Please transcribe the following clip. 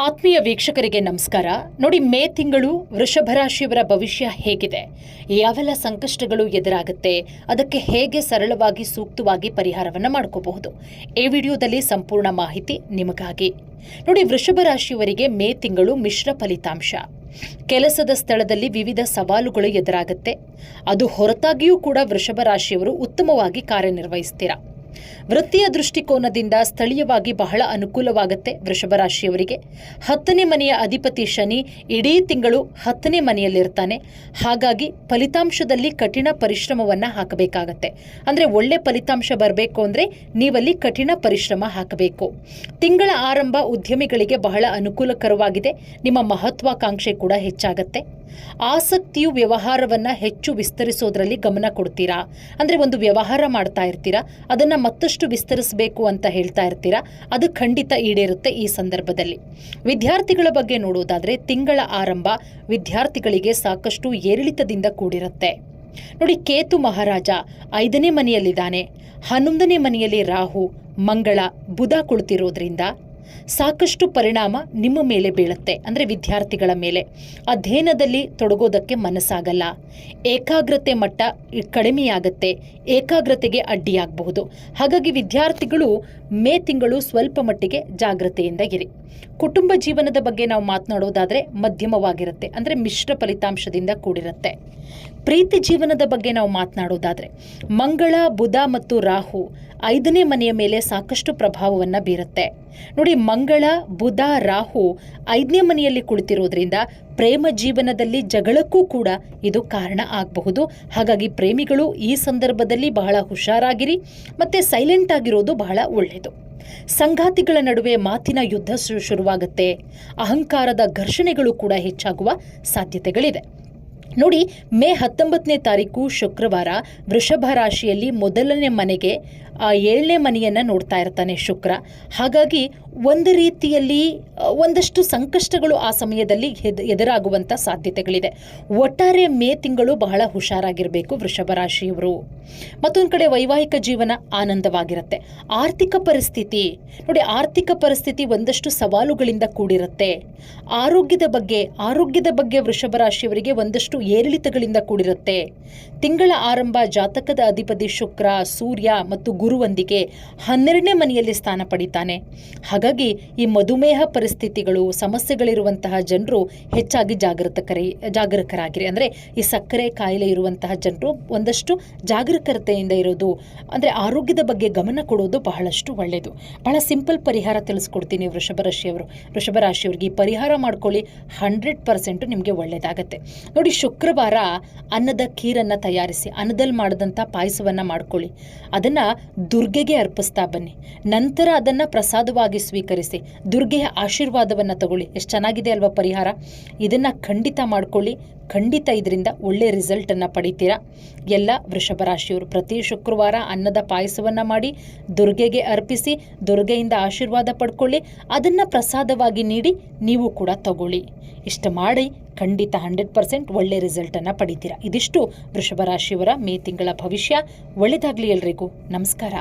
ಆತ್ಮೀಯ ವೀಕ್ಷಕರಿಗೆ ನಮಸ್ಕಾರ. ನೋಡಿ, ಮೇ ತಿಂಗಳು ವೃಷಭ ರಾಶಿಯವರ ಭವಿಷ್ಯ ಹೇಗಿದೆ? ಯಾವೆಲ್ಲ ಸಂಕಷ್ಟಗಳು ಎದುರಾಗುತ್ತೆ? ಅದಕ್ಕೆ ಹೇಗೆ ಸರಳವಾಗಿ ಸೂಕ್ತವಾಗಿ ಪರಿಹಾರವನ್ನು ಮಾಡ್ಕೋಬಹುದು? ಈ ವಿಡಿಯೋದಲ್ಲಿ ಸಂಪೂರ್ಣ ಮಾಹಿತಿ ನಿಮಗಾಗಿ. ನೋಡಿ, ವೃಷಭ ರಾಶಿಯವರಿಗೆ ಮೇ ತಿಂಗಳು ಮಿಶ್ರ ಫಲಿತಾಂಶ. ಕೆಲಸದ ಸ್ಥಳದಲ್ಲಿ ವಿವಿಧ ಸವಾಲುಗಳು ಎದುರಾಗುತ್ತೆ. ಅದು ಹೊರತಾಗಿಯೂ ಕೂಡ ವೃಷಭ ರಾಶಿಯವರು ಉತ್ತಮವಾಗಿ ಕಾರ್ಯನಿರ್ವಹಿಸ್ತೀರಾ? ವೃತ್ತಿಯ ದೃಷ್ಟಿಕೋನದಿಂದ ಸ್ಥಳೀಯವಾಗಿ ಬಹಳ ಅನುಕೂಲವಾಗುತ್ತೆ ವೃಷಭ ರಾಶಿಯವರಿಗೆ. ಹತ್ತನೇ ಮನೆಯ ಅಧಿಪತಿ ಶನಿ ಇಡೀ ತಿಂಗಳು ಹತ್ತನೇ ಮನೆಯಲ್ಲಿರ್ತಾನೆ. ಹಾಗಾಗಿ ಫಲಿತಾಂಶದಲ್ಲಿ ಕಠಿಣ ಪರಿಶ್ರಮವನ್ನ ಹಾಕಬೇಕಾಗತ್ತೆ. ಅಂದ್ರೆ ಒಳ್ಳೆ ಫಲಿತಾಂಶ ಬರಬೇಕು ಅಂದ್ರೆ ನೀವಲ್ಲಿ ಕಠಿಣ ಪರಿಶ್ರಮ ಹಾಕಬೇಕು. ತಿಂಗಳ ಆರಂಭ ಉದ್ಯಮಿಗಳಿಗೆ ಬಹಳ ಅನುಕೂಲಕರವಾಗಿದೆ. ನಿಮ್ಮ ಮಹತ್ವಾಕಾಂಕ್ಷೆ ಕೂಡ ಹೆಚ್ಚಾಗತ್ತೆ. ಆಸಕ್ತಿಯು ವ್ಯವಹಾರವನ್ನು ಹೆಚ್ಚು ವಿಸ್ತರಿಸೋದ್ರಲ್ಲಿ ಗಮನ ಕೊಡ್ತೀರಾ? ಅಂದರೆ ಒಂದು ವ್ಯವಹಾರ ಮಾಡ್ತಾ ಇರ್ತೀರಾ? ಅದನ್ನು ಮತ್ತಷ್ಟು ವಿಸ್ತರಿಸಬೇಕು ಅಂತ ಹೇಳ್ತಾ ಇರ್ತೀರಾ? ಅದು ಖಂಡಿತ ಈಡೇರುತ್ತೆ ಈ ಸಂದರ್ಭದಲ್ಲಿ. ವಿದ್ಯಾರ್ಥಿಗಳ ಬಗ್ಗೆ ನೋಡೋದಾದರೆ ತಿಂಗಳ ಆರಂಭ ವಿದ್ಯಾರ್ಥಿಗಳಿಗೆ ಸಾಕಷ್ಟು ಏರಿಳಿತದಿಂದ ಕೂಡಿರುತ್ತೆ. ನೋಡಿ, ಕೇತು ಮಹಾರಾಜ ಐದನೇ ಮನೆಯಲ್ಲಿದ್ದಾನೆ. ಹನ್ನೊಂದನೇ ಮನೆಯಲ್ಲಿ ರಾಹು, ಮಂಗಳ, ಬುಧ ಕುಳಿತಿರೋದ್ರಿಂದ ಸಾಕಷ್ಟು ಪರಿಣಾಮ ನಿಮ್ಮ ಮೇಲೆ ಬೀಳುತ್ತೆ. ಅಂದರೆ ವಿದ್ಯಾರ್ಥಿಗಳ ಮೇಲೆ. ಅಧ್ಯಯನದಲ್ಲಿ ತೊಡಗೋದಕ್ಕೆ ಮನಸ್ಸಾಗಲ್ಲ. ಏಕಾಗ್ರತೆ ಮಟ್ಟ ಕಡಿಮೆಯಾಗತ್ತೆ. ಏಕಾಗ್ರತೆಗೆ ಅಡ್ಡಿಯಾಗಬಹುದು. ಹಾಗಾಗಿ ವಿದ್ಯಾರ್ಥಿಗಳು ಮೇ ತಿಂಗಳು ಸ್ವಲ್ಪ ಮಟ್ಟಿಗೆ ಜಾಗ್ರತೆಯಿಂದ ಇರಿ. ಕುಟುಂಬ ಜೀವನದ ಬಗ್ಗೆ ನಾವು ಮಾತನಾಡೋದಾದರೆ ಮಧ್ಯಮವಾಗಿರುತ್ತೆ, ಅಂದರೆ ಮಿಶ್ರ ಫಲಿತಾಂಶದಿಂದ ಕೂಡಿರುತ್ತೆ. ಪ್ರೀತಿ ಜೀವನದ ಬಗ್ಗೆ ನಾವು ಮಾತನಾಡೋದಾದರೆ ಮಂಗಳ, ಬುಧ ಮತ್ತು ರಾಹು ಐದನೇ ಮನೆಯ ಮೇಲೆ ಸಾಕಷ್ಟು ಪ್ರಭಾವವನ್ನು ಬೀರುತ್ತೆ. ನೋಡಿ, ಮಂಗಳ, ಬುಧ, ರಾಹು ಐದನೇ ಮನೆಯಲ್ಲಿ ಕುಳಿತಿರೋದ್ರಿಂದ ಪ್ರೇಮ ಜೀವನದಲ್ಲಿ ಜಗಳಕ್ಕೂ ಕೂಡ ಇದು ಕಾರಣ ಆಗಬಹುದು. ಹಾಗಾಗಿ ಪ್ರೇಮಿಗಳು ಈ ಸಂದರ್ಭದಲ್ಲಿ ಬಹಳ ಹುಷಾರಾಗಿರಿ, ಮತ್ತು ಸೈಲೆಂಟ್ ಆಗಿರೋದು ಬಹಳ ಒಳ್ಳೆಯದು ಸಂಗಾತಿಗಳ ನಡುವೆ ಮಾತಿನ ಯುದ್ಧ ಶುರುವಾಗುತ್ತೆ. ಅಹಂಕಾರದ ಘರ್ಷಣೆಗಳು ಕೂಡ ಹೆಚ್ಚಾಗುವ ಸಾಧ್ಯತೆಗಳಿದೆ. ನೋಡಿ ಮೇ ಹತ್ತೊಂಬತ್ತನೇ ತಾರೀಕು ಶುಕ್ರವಾರ ವೃಷಭ ರಾಶಿಯಲ್ಲಿ ಮೊದಲನೇ ಮನೆಗೆ ಆ, ಏಳನೇ ಮನೆಯನ್ನು ನೋಡ್ತಾ ಇರ್ತಾನೆ ಶುಕ್ರ. ಹಾಗಾಗಿ ಒಂದು ರೀತಿಯಲ್ಲಿ ಒಂದಷ್ಟು ಸಂಕಷ್ಟಗಳು ಆ ಸಮಯದಲ್ಲಿ ಎದ್- ಎದುರಾಗುವಂಥ ಸಾಧ್ಯತೆಗಳಿದೆ. ಒಟ್ಟಾರೆ ಮೇ ತಿಂಗಳು ಬಹಳ ಹುಷಾರಾಗಿರಬೇಕು ವೃಷಭ ರಾಶಿಯವರು. ಮತ್ತೊಂದು ಕಡೆ ವೈವಾಹಿಕ ಜೀವನ ಆನಂದವಾಗಿರುತ್ತೆ. ಆರ್ಥಿಕ ಪರಿಸ್ಥಿತಿ ನೋಡಿ ಆರ್ಥಿಕ ಪರಿಸ್ಥಿತಿ ಒಂದಷ್ಟು ಸವಾಲುಗಳಿಂದ ಕೂಡಿರುತ್ತೆ. ಆರೋಗ್ಯದ ಬಗ್ಗೆ ಆರೋಗ್ಯದ ಬಗ್ಗೆ ವೃಷಭ ರಾಶಿಯವರಿಗೆ ಒಂದಷ್ಟು ಏರಿಳಿತಗಳಿಂದ ಕೂಡಿರುತ್ತೆ. ತಿಂಗಳ ಆರಂಭ ಜಾತಕದ ಅಧಿಪತಿ ಶುಕ್ರ, ಸೂರ್ಯ ಮತ್ತು ಗುರುವೊಂದಿಗೆ ಹನ್ನೆರಡನೇ ಮನೆಯಲ್ಲಿ ಸ್ಥಾನ ಪಡಿತಾನೆ. ಹಾಗಾಗಿ ಈ ಮಧುಮೇಹ ಪರಿಸ್ಥಿತಿಗಳು, ಸಮಸ್ಯೆಗಳಿರುವಂತಹ ಜನರು ಹೆಚ್ಚಾಗಿ ಜಾಗೃತಕರಿ ಜಾಗರೂಕರಾಗಿರಿ. ಅಂದರೆ ಈ ಸಕ್ಕರೆ ಕಾಯಿಲೆ ಇರುವಂತಹ ಜನರು ಒಂದಷ್ಟು ಜಾಗರೂಕತೆಯಿಂದ ಇರೋದು, ಅಂದರೆ ಆರೋಗ್ಯದ ಬಗ್ಗೆ ಗಮನ ಕೊಡೋದು ಬಹಳಷ್ಟು ಒಳ್ಳೆಯದು ಬಹಳ ಸಿಂಪಲ್ ಪರಿಹಾರ ತಿಳಿಸ್ಕೊಡ್ತೀನಿ ವೃಷಭ ರಾಶಿಯವರು. ವೃಷಭ ರಾಶಿಯವ್ರಿಗೆ ಈ ಪರಿಹಾರ ಮಾಡ್ಕೊಳ್ಳಿ, ಹಂಡ್ರೆಡ್ ಪರ್ಸೆಂಟು ನಿಮಗೆ ಒಳ್ಳೆಯದಾಗತ್ತೆ ನೋಡಿ ಶುಕ್ರವಾರ ಅನ್ನದ ಖೀರನ್ನು ತಯಾರಿಸಿ ಅನ್ನದಲ್ಲಿ ಮಾಡಿದಂಥ ಪಾಯಸವನ್ನು ಮಾಡ್ಕೊಳ್ಳಿ. ಅದನ್ನು ದುರ್ಗೆಗೆ ಅರ್ಪಿಸ್ತಾ ಬನ್ನಿ. ನಂತರ ಅದನ್ನು ಪ್ರಸಾದವಾಗಿ ಸ್ವೀಕರಿಸಿ ದುರ್ಗೆಯ ಆಶೀರ್ವಾದವನ್ನು ತಗೊಳ್ಳಿ. ಎಷ್ಟು ಚೆನ್ನಾಗಿದೆ ಅಲ್ವಾ ಪರಿಹಾರ? ಇದನ್ನು ಖಂಡಿತ ಮಾಡ್ಕೊಳ್ಳಿ. ಖಂಡಿತ ಇದರಿಂದ ಒಳ್ಳೆ ರಿಸಲ್ಟನ್ನು ಪಡಿತೀರಾ? ಎಲ್ಲ ವೃಷಭ ರಾಶಿಯವರು ಪ್ರತಿ ಶುಕ್ರವಾರ ಅನ್ನದ ಪಾಯಸವನ್ನು ಮಾಡಿ, ದುರ್ಗೆಗೆ ಅರ್ಪಿಸಿ, ದುರ್ಗೆಯಿಂದ ಆಶೀರ್ವಾದ ಪಡ್ಕೊಳ್ಳಿ, ಅದನ್ನು ಪ್ರಸಾದವಾಗಿ ನೀಡಿ ನೀವು ಕೂಡ ತಗೊಳ್ಳಿ. ಇಷ್ಟು ಮಾಡಿ ಖಂಡಿತ ಹಂಡ್ರೆಡ್ ಪರ್ಸೆಂಟ್ ಒಳ್ಳೆ ರಿಸಲ್ಟನ್ನು ಪಡಿತೀರಾ? ಇದಿಷ್ಟು ವೃಷಭ ರಾಶಿಯವರ ಮೇ ತಿಂಗಳ ಭವಿಷ್ಯ. ಒಳ್ಳೆಯದಾಗಲಿ ಎಲ್ರಿಗೂ. ನಮಸ್ಕಾರ.